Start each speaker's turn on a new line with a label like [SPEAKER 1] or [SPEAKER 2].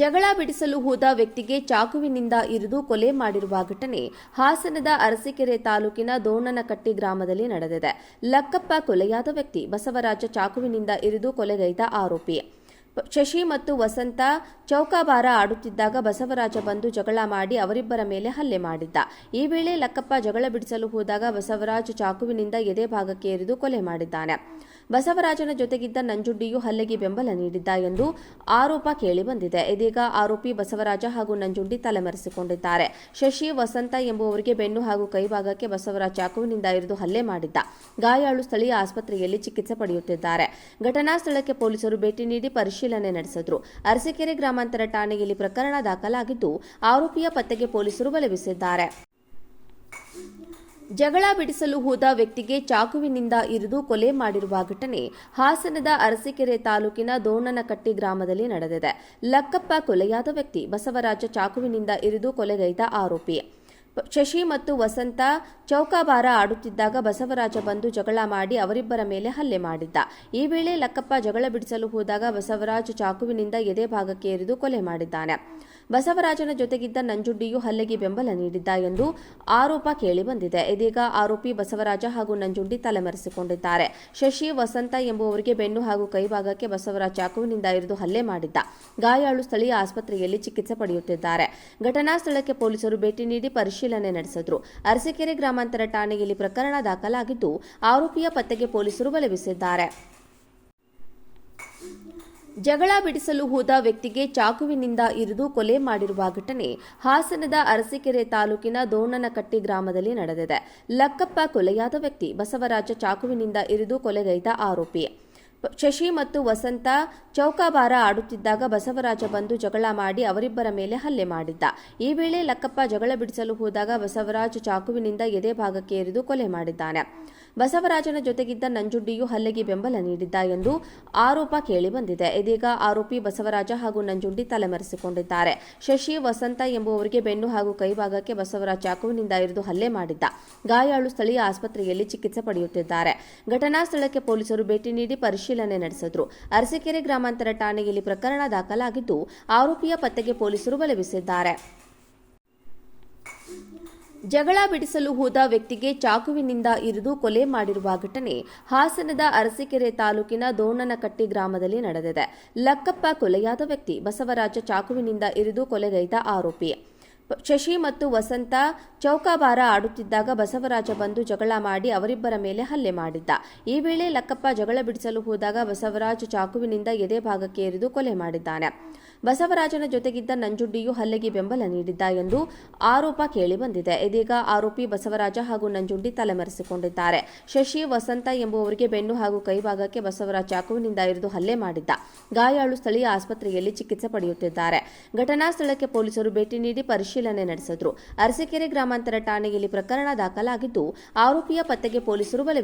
[SPEAKER 1] ಜಗಳ ಬಿಡಿಸಲು ಹೋದ ವ್ಯಕ್ತಿಗೆ ಚಾಕುವಿನಿಂದ ಇರಿದು ಕೊಲೆ ಮಾಡಿರುವ ಘಟನೆ ಹಾಸನದ ಅರಸೀಕೆರೆ ತಾಲೂಕಿನ ದೋಣನಕಟ್ಟಿ ಗ್ರಾಮದಲ್ಲಿ ನಡೆದಿದೆ. ಲಕ್ಕಪ್ಪ ಕೊಲೆಯಾದ ವ್ಯಕ್ತಿ ಬಸವರಾಜ ಚಾಕುವಿನಿಂದ ಇರಿದು ಕೊಲೆಗೈದ ಆರೋಪಿ. ಶಶಿ ಮತ್ತು ವಸಂತ ಚೌಕಾಬಾರ ಆಡುತ್ತಿದ್ದಾಗ ಬಸವರಾಜ ಬಂದು ಜಗಳ ಮಾಡಿ ಅವರಿಬ್ಬರ ಮೇಲೆ ಹಲ್ಲೆ ಮಾಡಿದ್ದ. ಈ ವೇಳೆ ಲಕ್ಕಪ್ಪ ಜಗಳ ಬಿಡಿಸಲು ಹೋದಾಗ ಬಸವರಾಜ್ ಚಾಕುವಿನಿಂದ ಎದೆ ಭಾಗಕ್ಕೆ ಎರಿದು ಕೊಲೆ ಮಾಡಿದ್ದಾನೆ. ಬಸವರಾಜನ ಜೊತೆಗಿದ್ದ ನಂಜುಂಡಿಯು ಹಲ್ಲೆಗೆ ಬೆಂಬಲ ನೀಡಿದ್ದ ಎಂದು ಆರೋಪ ಕೇಳಿಬಂದಿದೆ ಇದೀಗ ಆರೋಪಿ ಬಸವರಾಜ ಹಾಗೂ ನಂಜುಂಡಿ ತಲೆಮರೆಸಿಕೊಂಡಿದ್ದಾರೆ. ಶಶಿ, ವಸಂತ ಎಂಬುವರಿಗೆ ಬೆನ್ನು ಹಾಗೂ ಕೈಭಾಗಕ್ಕೆ ಬಸವರಾಜ್ ಚಾಕುವಿನಿಂದ ಇರಿದು ಹಲ್ಲೆ ಮಾಡಿದ್ದ. ಗಾಯಾಳು ಸ್ಥಳೀಯ ಆಸ್ಪತ್ರೆಯಲ್ಲಿ ಚಿಕಿತ್ಸೆ ಪಡೆಯುತ್ತಿದ್ದಾರೆ. ಘಟನಾ ಸ್ಥಳಕ್ಕೆ ಪೊಲೀಸರು ಭೇಟಿ ನೀಡಿ ಪರಿಶೀಲನೆ ನಡೆಸಿದ್ರು. ಅರಸೀಕೆರೆ ಗ್ರಾಮಾಂತರ ಠಾಣೆಯಲ್ಲಿ ಪ್ರಕರಣ ದಾಖಲಾಗಿದ್ದು, ಆರೋಪಿಯ ಪತ್ತೆಗೆ ಪೊಲೀಸರು ಬಲೆ ಜಗಳ ಬಿಡಿಸಲು ಹೋದ ವ್ಯಕ್ತಿಗೆ ಚಾಕುವಿನಿಂದ ಇರಿದು ಕೊಲೆ ಮಾಡಿರುವ ಘಟನೆ ಹಾಸನದ ಅರಸೀಕೆರೆ ತಾಲೂಕಿನ ದೋಣನಕಟ್ಟಿ ಗ್ರಾಮದಲ್ಲಿ ನಡೆದಿದೆ. ಲಕ್ಕಪ್ಪ ಕೊಲೆಯಾದ ವ್ಯಕ್ತಿ ಬಸವರಾಜ ಚಾಕುವಿನಿಂದ ಇರಿದು ಕೊಲೆಗೈದ ಆರೋಪಿ. ಶಶಿ ಮತ್ತು ವಸಂತ ಚೌಕಾಬಾರ ಆಡುತ್ತಿದ್ದಾಗ ಬಸವರಾಜ ಬಂದು ಜಗಳ ಮಾಡಿ ಅವರಿಬ್ಬರ ಮೇಲೆ ಹಲ್ಲೆ ಮಾಡಿದ್ದ. ಈ ವೇಳೆ ಲಕ್ಕಪ್ಪ ಜಗಳ ಬಿಡಿಸಲು ಹೋದಾಗ ಬಸವರಾಜ್ ಚಾಕುವಿನಿಂದ ಎದೆ ಭಾಗಕ್ಕೆ ಎರಿದು ಕೊಲೆ ಮಾಡಿದ್ದಾನೆ. ಬಸವರಾಜನ ಜೊತೆಗಿದ್ದ ನಂಜುಂಡಿಯು ಹಲ್ಲೆಗೆ ಬೆಂಬಲ ನೀಡಿದ್ದ ಎಂದು ಆರೋಪ ಕೇಳಿಬಂದಿದೆ ಇದೀಗ ಆರೋಪಿ ಬಸವರಾಜ ಹಾಗೂ ನಂಜುಂಡಿ ತಲೆಮರೆಸಿಕೊಂಡಿದ್ದಾರೆ. ಶಶಿ, ವಸಂತ ಎಂಬುವರಿಗೆ ಬೆನ್ನು ಹಾಗೂ ಕೈಭಾಗಕ್ಕೆ ಬಸವರಾಜ್ ಚಾಕುವಿನಿಂದ ಇರಿದು ಹಲ್ಲೆ ಮಾಡಿದ್ದ. ಗಾಯಾಳು ಸ್ಥಳೀಯ ಆಸ್ಪತ್ರೆಯಲ್ಲಿ ಚಿಕಿತ್ಸೆ ಪಡೆಯುತ್ತಿದ್ದಾರೆ. ಘಟನಾ ಸ್ಥಳಕ್ಕೆ ಪೊಲೀಸರು ಭೇಟಿ ನೀಡಿ ಪರಿಶೀಲನೆ ನಡೆಸಿದ್ರು. ಅರಸೀಕೆರೆ ಗ್ರಾಮಾಂತರ ಠಾಣೆಯಲ್ಲಿ ಪ್ರಕರಣ ದಾಖಲಾಗಿದ್ದು, ಆರೋಪಿಯ ಪತ್ತೆಗೆ ಪೊಲೀಸರು ಬಲೆ ಜಗಳ ಬಿಡಿಸಲು ಹೋದ ವ್ಯಕ್ತಿಗೆ ಚಾಕುವಿನಿಂದ ಇರಿದು ಕೊಲೆ ಮಾಡಿರುವ ಘಟನೆ ಹಾಸನದ ಅರಸೀಕೆರೆ ತಾಲೂಕಿನ ದೋಣನಕಟ್ಟಿ ಗ್ರಾಮದಲ್ಲಿ ನಡೆದಿದೆ. ಲಕ್ಕಪ್ಪ ಕೊಲೆಯಾದ ವ್ಯಕ್ತಿ ಬಸವರಾಜ ಚಾಕುವಿನಿಂದ ಇರಿದು ಕೊಲೆಗೈದ ಆರೋಪಿ. ಶಶಿ ಮತ್ತು ವಸಂತ ಚೌಕಾಬಾರ ಆಡುತ್ತಿದ್ದಾಗ ಬಸವರಾಜ ಬಂದು ಜಗಳ ಮಾಡಿ ಅವರಿಬ್ಬರ ಮೇಲೆ ಹಲ್ಲೆ ಮಾಡಿದ್ದ. ಈ ವೇಳೆ ಲಕ್ಕಪ್ಪ ಜಗಳ ಬಿಡಿಸಲು ಹೋದಾಗ ಬಸವರಾಜ್ ಚಾಕುವಿನಿಂದ ಎದೆ ಭಾಗಕ್ಕೆ ಎರಿದು ಕೊಲೆ ಮಾಡಿದ್ದಾನೆ. ಬಸವರಾಜನ ಜೊತೆಗಿದ್ದ ನಂಜುಂಡಿಯು ಹಲ್ಲೆಗೆ ಬೆಂಬಲ ನೀಡಿದ್ದ ಎಂದು ಆರೋಪ ಕೇಳಿಬಂದಿದೆ ಇದೀಗ ಆರೋಪಿ ಬಸವರಾಜ ಹಾಗೂ ನಂಜುಂಡಿ ತಲೆಮರೆಸಿಕೊಂಡಿದ್ದಾರೆ. ಶಶಿ, ವಸಂತ ಎಂಬುವವರಿಗೆ ಬೆನ್ನು ಹಾಗೂ ಕೈಭಾಗಕ್ಕೆ ಬಸವರಾಜ್ ಚಾಕುವಿನಿಂದ ಇರಿದು ಹಲ್ಲೆ ಮಾಡಿದ್ದ. ಗಾಯಾಳು ಸ್ಥಳೀಯ ಆಸ್ಪತ್ರೆಯಲ್ಲಿ ಚಿಕಿತ್ಸೆ ಪಡೆಯುತ್ತಿದ್ದಾರೆ. ಘಟನಾ ಸ್ಥಳಕ್ಕೆ ಪೊಲೀಸರು ಭೇಟಿ ನೀಡಿ ಪರಿಶೀಲನೆ ನಡೆಸಿದ್ರು. ಅರಸೀಕೆರೆ ಗ್ರಾಮಾಂತರ ಠಾಣೆಯಲ್ಲಿ ಪ್ರಕರಣ ದಾಖಲಾಗಿದ್ದು, ಆರೋಪಿಯ ಪತ್ತೆಗೆ ಪೊಲೀಸರು ಬಲೆ
[SPEAKER 2] ಜಗಳ ಬಿಡಿಸಲು ಹೋದ ವ್ಯಕ್ತಿಗೆ ಚಾಕುವಿನಿಂದ ಇರಿದು ಕೊಲೆ ಮಾಡಿರುವ ಘಟನೆ ಹಾಸನದ ಅರಸೀಕೆರೆ ತಾಲೂಕಿನ ದೋಣನಕಟ್ಟಿ ಗ್ರಾಮದಲ್ಲಿ ನಡೆದಿದೆ. ಲಕ್ಕಪ್ಪ ಕೊಲೆಯಾದ ವ್ಯಕ್ತಿ ಬಸವರಾಜ ಚಾಕುವಿನಿಂದ ಇರಿದು ಕೊಲೆಗೈದ ಆರೋಪಿ. ಶಶಿ ಮತ್ತು ವಸಂತ ಚೌಕಾಬಾರ ಆಡುತ್ತಿದ್ದಾಗ ಬಸವರಾಜ ಬಂದು ಜಗಳ ಮಾಡಿ ಅವರಿಬ್ಬರ ಮೇಲೆ ಹಲ್ಲೆ ಮಾಡಿದ್ದ. ಈ ವೇಳೆ ಲಕ್ಕಪ್ಪ ಜಗಳ ಬಿಡಿಸಲು ಹೋದಾಗ ಬಸವರಾಜ್ ಚಾಕುವಿನಿಂದ ಎದೆ ಭಾಗಕ್ಕೆ ಇರಿದು ಕೊಲೆ ಮಾಡಿದ್ದಾನೆ. ಬಸವರಾಜನ ಜೊತೆಗಿದ್ದ ನಂಜುಂಡಿಯು ಹಲ್ಲೆಗೆ ಬೆಂಬಲ ನೀಡಿದ್ದ ಎಂದು ಆರೋಪ ಕೇಳಿಬಂದಿದೆ ಇದೀಗ ಆರೋಪಿ ಬಸವರಾಜ ಹಾಗೂ ನಂಜುಂಡಿ ತಲೆಮರೆಸಿಕೊಂಡಿದ್ದಾರೆ. ಶಶಿ, ವಸಂತ ಎಂಬುವರಿಗೆ ಬೆನ್ನು ಹಾಗೂ ಕೈಭಾಗಕ್ಕೆ ಬಸವರಾಜ್ ಚಾಕುವಿನಿಂದ ಇರಿದು ಹಲ್ಲೆ ಮಾಡಿದ್ದ. ಗಾಯಾಳು ಸ್ಥಳೀಯ ಆಸ್ಪತ್ರೆಯಲ್ಲಿ ಚಿಕಿತ್ಸೆ ಪಡೆಯುತ್ತಿದ್ದಾರೆ. ಘಟನಾ ಸ್ಥಳಕ್ಕೆ ಪೊಲೀಸರು ಭೇಟಿ ನೀಡಿ ಪರಿಶೀಲನೆ ನಡೆಸಿದ್ರು. ಅರಸೀಕೆರೆ ಗ್ರಾಮಾಂತರ ಠಾಣೆಯಲ್ಲಿ ಪ್ರಕರಣ ದಾಖಲಾಗಿದ್ದು, ಆರೋಪಿಯ ಪತ್ತೆಗೆ ಪೊಲೀಸರು ಬಲೆ